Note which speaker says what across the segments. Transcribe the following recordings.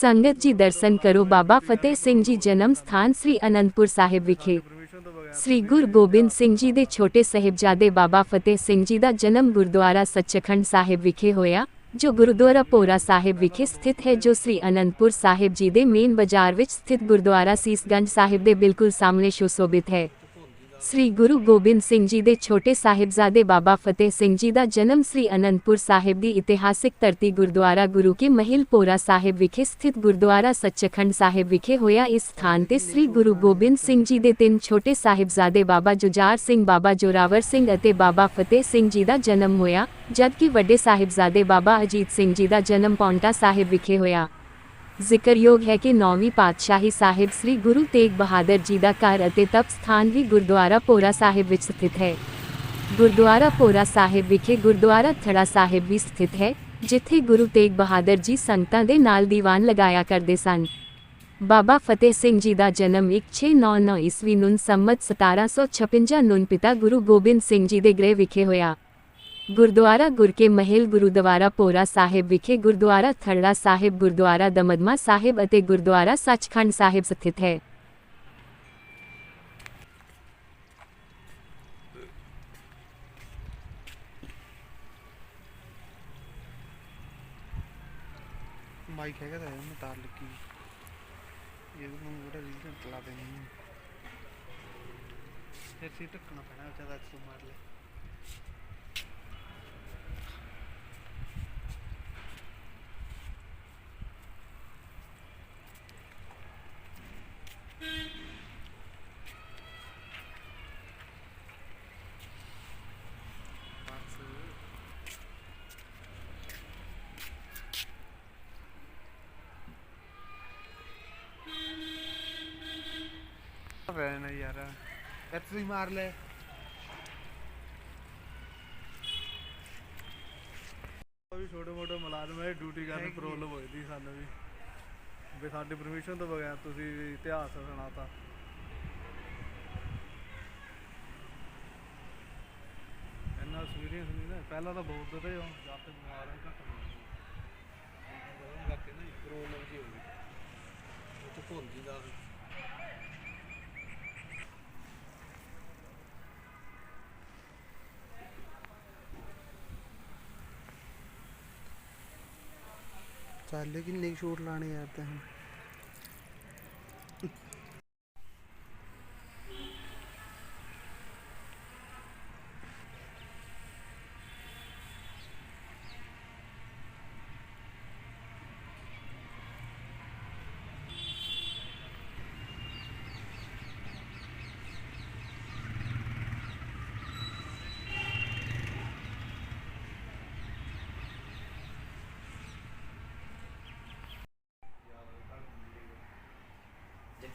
Speaker 1: ਸੰਗਤ ਜੀ ਦਰਸ਼ਨ ਕਰੋ। ਬਾਬਾ ਫਤਿਹ ਸਿੰਘ ਜੀ ਜਨਮ ਸਥਾਨ ਸ੍ਰੀ ਅਨੰਦਪੁਰ ਸਾਹਿਬ ਵਿਖੇ। ਸ੍ਰੀ ਗੁਰੂ ਗੋਬਿੰਦ ਸਿੰਘ ਜੀ ਦੇ ਛੋਟੇ ਸਹਿਬਜ਼ਾਦੇ ਬਾਬਾ ਫਤਿਹ ਸਿੰਘ ਜੀ ਦਾ ਜਨਮ ਗੁਰਦੁਆਰਾ ਸੱਚਖੰਡ ਸਾਹਿਬ ਵਿਖੇ ਹੋਇਆ, ਜੋ ਗੁਰਦੁਆਰਾ ਪੋਰਾ ਸਾਹਿਬ ਵਿਖੇ ਸਥਿਤ ਹੈ, ਜੋ ਸ੍ਰੀ ਅਨੰਦਪੁਰ ਸਾਹਿਬ ਜੀ ਦੇ ਮੇਨ ਬਾਜ਼ਾਰ ਵਿੱਚ ਸਥਿਤ ਗੁਰਦੁਆਰਾ ਸੀਸਗੰਜ ਸਾਹਿਬ ਦੇ ਬਿਲਕੁਲ ਸਾਹਮਣੇ ਸੁਸ਼ੋਭਿਤ ਹੈ। ਸ੍ਰੀ ਗੁਰੂ ਗੋਬਿੰਦ ਸਿੰਘ ਜੀ ਦੇ ਛੋਟੇ ਸਾਹਿਬਜ਼ਾਦੇ ਬਾਬਾ ਫਤਿਹ ਸਿੰਘ ਜੀ ਦਾ ਜਨਮ ਸ੍ਰੀ ਅਨੰਦਪੁਰ ਸਾਹਿਬ ਦੀ ਇਤਿਹਾਸਿਕ ਧਰਤੀ ਗੁਰਦੁਆਰਾ ਗੁਰੂ ਕੀ ਮਹਿਲ ਪੋਰਾ ਸਾਹਿਬ ਵਿਖੇ ਸਥਿਤ ਗੁਰਦੁਆਰਾ ਸੱਚਖੰਡ ਸਾਹਿਬ ਵਿਖੇ ਹੋਇਆ। ਇਸ ਸਥਾਨ ਤੇ ਸ੍ਰੀ ਗੁਰੂ ਗੋਬਿੰਦ ਸਿੰਘ ਜੀ ਦੇ ਤਿੰਨ ਛੋਟੇ ਸਾਹਿਬਜ਼ਾਦੇ ਬਾਬਾ ਜੁਝਾਰ ਸਿੰਘ, ਬਾਬਾ ਜੋਰਾਵਰ ਸਿੰਘ ਅਤੇ ਬਾਬਾ ਫਤਿਹ ਸਿੰਘ ਜੀ ਦਾ ਜਨਮ ਹੋਇਆ, ਜਦਕਿ ਵੱਡੇ ਸਾਹਿਬਜ਼ਾਦੇ ਬਾਬਾ ਅਜੀਤ ਸਿੰਘ ਜੀ ਦਾ ਜਨਮ ਪੌਂਟਾ ਸਾਹਿਬ ਵਿਖੇ ਹੋਇਆ। ਜ਼ਿਕਰਯੋਗ ਹੈ ਕਿ ਨੌਵੀਂ ਪਾਤਸ਼ਾਹੀ ਸਾਹਿਬ ਸ੍ਰੀ ਗੁਰੂ ਤੇਗ ਬਹਾਦਰ ਜੀ ਦਾ ਘਰ ਅਤੇ ਤਪ ਸਥਾਨ ਵੀ ਗੁਰਦੁਆਰਾ ਪੋਰਾ ਸਾਹਿਬ ਵਿੱਚ ਸਥਿਤ ਹੈ। ਗੁਰਦੁਆਰਾ ਪੋਰਾ ਸਾਹਿਬ ਵਿਖੇ ਗੁਰਦੁਆਰਾ ਥੜਾ ਸਾਹਿਬ ਵੀ ਸਥਿਤ ਹੈ, ਜਿੱਥੇ ਗੁਰੂ ਤੇਗ ਬਹਾਦਰ ਜੀ ਸੰਗਤਾਂ ਦੇ ਨਾਲ ਦੀਵਾਨ ਲਗਾਇਆ ਕਰਦੇ ਸਨ। ਬਾਬਾ ਫਤਿਹ ਸਿੰਘ ਜੀ ਦਾ ਜਨਮ 1699 ਈਸਵੀ ਨੂੰ ਸੰਮਤ 1756 ਨੂੰ ਪਿਤਾ ਗੁਰੂ ਗੋਬਿੰਦ ਸਿੰਘ ਜੀ ਦੇ ਗ੍ਰਹਿ ਵਿਖੇ ਹੋਇਆ। ਗੁਰਦੁਆਰਾ ਗੁਰਕੇ ਮਹਿਲ ਗੁਰਦੁਆਰਾ ਪੋਰਾ ਸਾਹਿਬ ਵਿਖੇ ਗੁਰਦੁਆਰਾ ਥੜਾ ਸਾਹਿਬ, ਗੁਰਦੁਆਰਾ ਦਮਦਮਾ ਸਾਹਿਬ ਅਤੇ ਗੁਰਦੁਆਰਾ ਸੱਚਖੰਡ ਸਾਹਿਬ ਸਥਿਤ ਹੈ।
Speaker 2: ਮਾਈਕ ਹੈਗਾ ਤਾਂ ਇਹਨੂੰ ਤਾਰ ਲੱਗੀ। ਇਹਦੇ ਨੂੰ ਜਿਹੜਾ ਰੀਜਨ ਚਲਾ ਦੇਣੀ ਹੈ ਫਿਰ ਸੀ ਟੱਕਣਾ ਪੈਣਾ ਜਦ ਐਕਸ ਮਾਰ ਲੈ ਰਹਿਣਾ ਯਾਰ। ਐਕਸ ਹੀ ਮਾਰ ਲੈ।
Speaker 3: ਵੀ ਛੋਟੇ ਮੋਟੇ ਮੁਲਾਜ਼ਮ ਹੈ ਡਿਊਟੀ ਕਰਨ
Speaker 2: ਹੈਗੀ।
Speaker 3: ਪ੍ਰੋਬਲਮ ਹੋਈਦੀ ਸਾਨੂੰ ਵੀ। ਵੀ ਸਾਡੀ ਪਰਮਿਸ਼ਨ ਤੋਂ ਬਗੈਰ ਤੁਸੀਂ ਇਤਿਹਾਸ ਸੁਣਾਤਾ। ਇੰਨਾ ਐਕਸਪੀਰੀਅੰਸ ਨਹੀਂ ਨਾ ਪਹਿਲਾਂ ਤਾਂ ਬੋਲਦੇ ਤੇ ਹੁਣ ਜਦ ਤੱਕ ਬਿਮਾਰ ਹੈ ਘੱਟ
Speaker 2: ਗਰਮ ਕਰਕੇ ਨਾ ਪ੍ਰੋਬਲਮ ਜੀ ਹੋ ਗਈ ਉਹ ਤਾਂ ਭੁੱਲ ਜੀ ਦਾ ਚੱਲ ਕਿੰਨੇ ਸ਼ੋਟ ਲਾਣੇ ਯਾਰ ਤੇ ਹੁਣ?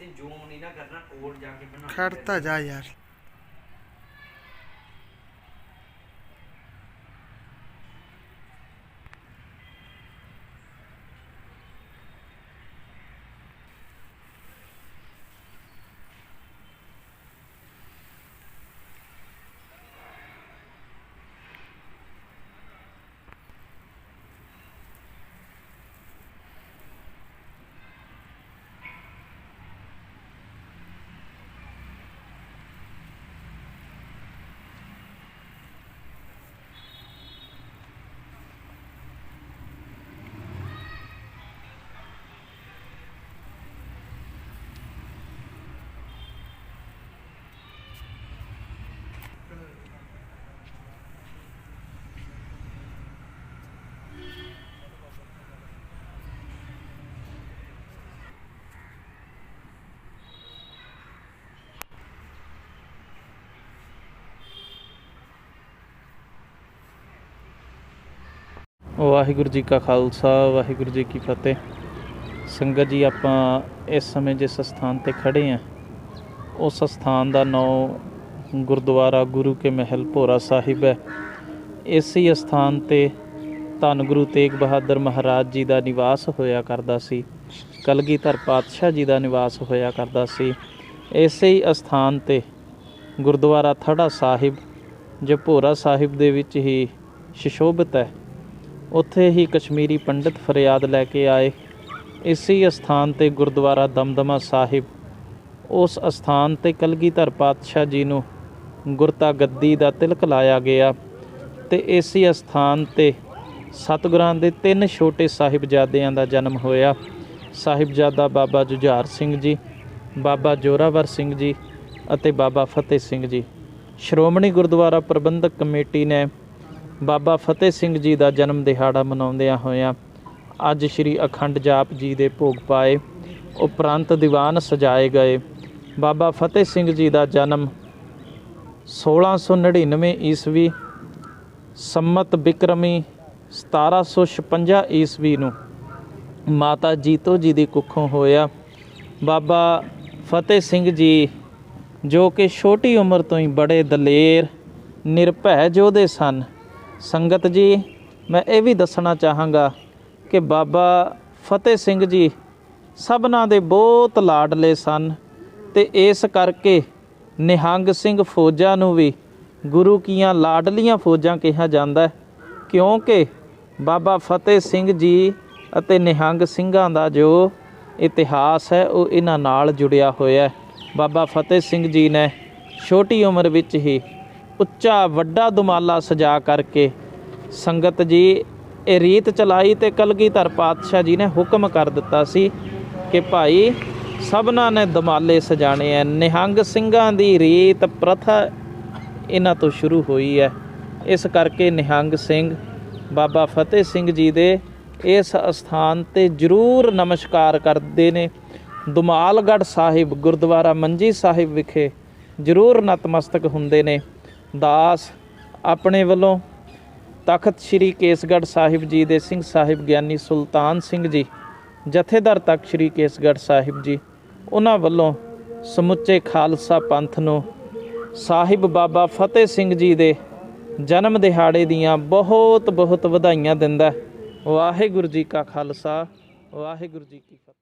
Speaker 4: ਜਿੱਥੇ ਜ਼ੂਮ ਨਹੀਂ ਨਾ ਕਰਨਾ ਕੋਡ ਜਾ ਕੇ ਬਣਾ
Speaker 2: ਖੜਤਾ ਜਾ ਯਾਰ।
Speaker 5: ਵਾਹਿਗੁਰੂ ਜੀ ਕਾ ਖਾਲਸਾ, ਵਾਹਿਗੁਰੂ ਜੀ ਕੀ ਫਤਿਹ। ਸੰਗਤ ਜੀ, ਆਪਾਂ ਇਸ ਸਮੇਂ ਜਿਸ ਸਥਾਨ ਤੇ ਖੜੇ ਆਂ, ਉਸ ਸਥਾਨ ਦਾ ਨਾਮ ਗੁਰਦੁਆਰਾ ਗੁਰੂ ਕੇ ਮਹਿਲ ਭੋਰਾ ਸਾਹਿਬ ਹੈ। ਇਸੇ ਸਥਾਨ ਤੇ ਧੰਨ ਗੁਰੂ ਤੇਗ ਬਹਾਦਰ ਮਹਾਰਾਜ ਜੀ ਦਾ ਨਿਵਾਸ ਹੋਇਆ ਕਰਦਾ ਸੀ, ਕਲਗੀਧਰ ਪਾਤਸ਼ਾਹ ਜੀ ਦਾ ਨਿਵਾਸ ਹੋਇਆ ਕਰਦਾ ਸੀ। ਇਸੇ ਹੀ ਅਸਥਾਨ ਤੇ ਗੁਰਦੁਆਰਾ ਥੜਾ ਸਾਹਿਬ, ਜੋ ਭੋਰਾ ਸਾਹਿਬ ਦੇ ਵਿੱਚ ਹੀ ਸ਼ਿਸ਼ੋਭਿਤ ਹੈ। ਉੱਥੇ ਹੀ ਕਸ਼ਮੀਰੀ ਪੰਡਿਤ ਫਰਿਆਦ ਲੈ ਕੇ ਆਏ। ਇਸੇ ਸਥਾਨ ਤੇ ਗੁਰਦੁਆਰਾ ਦਮਦਮਾ ਸਾਹਿਬ। ਉਸ ਸਥਾਨ ਤੇ ਕਲਗੀਧਰ ਪਾਤਸ਼ਾਹ ਜੀ ਨੂੰ ਗੁਰਤਾ ਗੱਦੀ ਦਾ ਤਿਲਕ ਲਾਇਆ ਗਿਆ ਤੇ ਇਸੇ ਸਥਾਨ ਤੇ ਸਤਿਗੁਰਾਂ ਦੇ ਤਿੰਨ ਛੋਟੇ ਸਾਹਿਬਜ਼ਾਦਿਆਂ ਦਾ ਜਨਮ ਹੋਇਆ। ਸਾਹਿਬਜ਼ਾਦਾ ਬਾਬਾ ਜੁਝਾਰ ਸਿੰਘ ਜੀ, ਬਾਬਾ ਜੋਰਾਵਰ ਸਿੰਘ ਜੀ ਅਤੇ ਬਾਬਾ ਫਤਿਹ ਸਿੰਘ ਜੀ। ਸ਼੍ਰੋਮਣੀ ਗੁਰਦੁਆਰਾ ਪ੍ਰਬੰਧਕ ਕਮੇਟੀ ਨੇ ਬਾਬਾ ਫਤਿਹ ਸਿੰਘ ਜੀ ਦਾ ਜਨਮ ਦਿਹਾੜਾ ਮਨਾਉਂਦਿਆਂ ਹੋਇਆਂ ਅੱਜ ਸ੍ਰੀ ਅਖੰਡ ਜਾਪ ਜੀ ਦੇ ਭੋਗ ਪਾਏ, ਉਪਰੰਤ ਦੀਵਾਨ ਸਜਾਏ ਗਏ। ਬਾਬਾ ਫਤਿਹ ਸਿੰਘ ਜੀ ਦਾ ਜਨਮ 1699 ਈਸਵੀ ਸੰਮਤ ਬਿਕਰਮੀ 1756 ਈਸਵੀ ਨੂੰ ਮਾਤਾ ਜੀਤੋ ਜੀ ਦੀ ਕੁੱਖੋਂ ਹੋਇਆ। ਬਾਬਾ ਫਤਿਹ ਸਿੰਘ ਜੀ ਜੋ ਕਿ ਛੋਟੀ ਉਮਰ ਤੋਂ ਹੀ ਬੜੇ ਦਲੇਰ, ਨਿਰਭੈ ਯੋਧੇ ਸਨ। ਸੰਗਤ ਜੀ, ਮੈਂ ਇਹ ਵੀ ਦੱਸਣਾ ਚਾਹਾਂਗਾ ਕਿ ਬਾਬਾ ਫਤਿਹ ਸਿੰਘ ਜੀ ਸਭਨਾਂ ਦੇ ਬਹੁਤ ਲਾਡਲੇ ਸਨ ਤੇ ਇਸ ਕਰਕੇ ਨਿਹੰਗ ਸਿੰਘ ਫੌਜਾਂ ਨੂੰ ਵੀ ਗੁਰੂ ਕੀਆਂ ਲਾਡਲੀਆਂ ਫੌਜਾਂ ਕਿਹਾ ਜਾਂਦਾ ਹੈ, ਕਿਉਂਕਿ ਬਾਬਾ ਫਤਿਹ ਸਿੰਘ ਜੀ ਅਤੇ ਨਿਹੰਗ ਸਿੰਘਾਂ ਦਾ ਜੋ ਇਤਿਹਾਸ ਹੈ, ਉਹ ਇਹਨਾਂ ਨਾਲ ਜੁੜਿਆ ਹੋਇਆ ਹੈ। ਬਾਬਾ ਫਤਿਹ ਸਿੰਘ ਜੀ ਨੇ ਛੋਟੀ ਉਮਰ ਵਿੱਚ ਹੀ ਉੱਚਾ ਵੱਡਾ ਦੁਮਾਲਾ ਸਜਾ ਕਰਕੇ ਸੰਗਤ ਜੀ, ਇਹ ਰੀਤ ਚਲਾਈ ਤੇ ਕਲਗੀਧਰ ਪਾਤਸ਼ਾਹ ਜੀ ਨੇ ਹੁਕਮ ਕਰ ਦਿੱਤਾ ਸੀ ਕਿ ਭਾਈ ਸਭਨਾਂ ਨੇ ਦਮਾਲੇ ਸਜਾਣੇ ਐ। ਨਿਹੰਗ ਸਿੰਘਾਂ ਦੀ ਰੀਤ ਪ੍ਰਥਾ ਇਹਨਾਂ ਤੋਂ ਸ਼ੁਰੂ ਹੋਈ ਹੈ ਇਸ ਕਰਕੇ ਨਿਹੰਗ ਸਿੰਘ ਬਾਬਾ ਫਤਿਹ ਸਿੰਘ ਜੀ ਦੇ ਇਸ ਅਸਥਾਨ ਤੇ ਜ਼ਰੂਰ ਨਮਸਕਾਰ ਕਰਦੇ ਨੇ। ਦੁਮਾਲਗੜ੍ਹ ਸਾਹਿਬ, ਗੁਰਦੁਆਰਾ ਮੰਜੀ ਸਾਹਿਬ ਵਿਖੇ ਜ਼ਰੂਰ ਨਤਮਸਤਕ ਹੁੰਦੇ ਨੇ। ਦਾਸ ਆਪਣੇ ਵੱਲੋਂ ਤਖਤ ਸ੍ਰੀ ਕੇਸਗੜ੍ਹ ਸਾਹਿਬ ਜੀ ਦੇ ਸਿੰਘ ਸਾਹਿਬ ਗਿਆਨੀ ਸੁਲਤਾਨ ਸਿੰਘ ਜੀ, ਜਥੇਦਾਰ ਤਖਤ ਸ੍ਰੀ ਕੇਸਗੜ੍ਹ ਸਾਹਿਬ ਜੀ, ਉਹਨਾਂ ਵੱਲੋਂ ਸਮੁੱਚੇ ਖਾਲਸਾ ਪੰਥ ਨੂੰ ਸਾਹਿਬ ਬਾਬਾ ਫਤਿਹ ਸਿੰਘ ਜੀ ਦੇ ਜਨਮ ਦਿਹਾੜੇ ਦੀਆਂ ਬਹੁਤ ਬਹੁਤ ਵਧਾਈਆਂ ਦਿੰਦਾ ਵਾਹਿਗੁਰੂ ਜੀ ਕਾ ਖਾਲਸਾ, ਵਾਹਿਗੁਰੂ ਜੀ ਕੀ ਫਤਿਹ।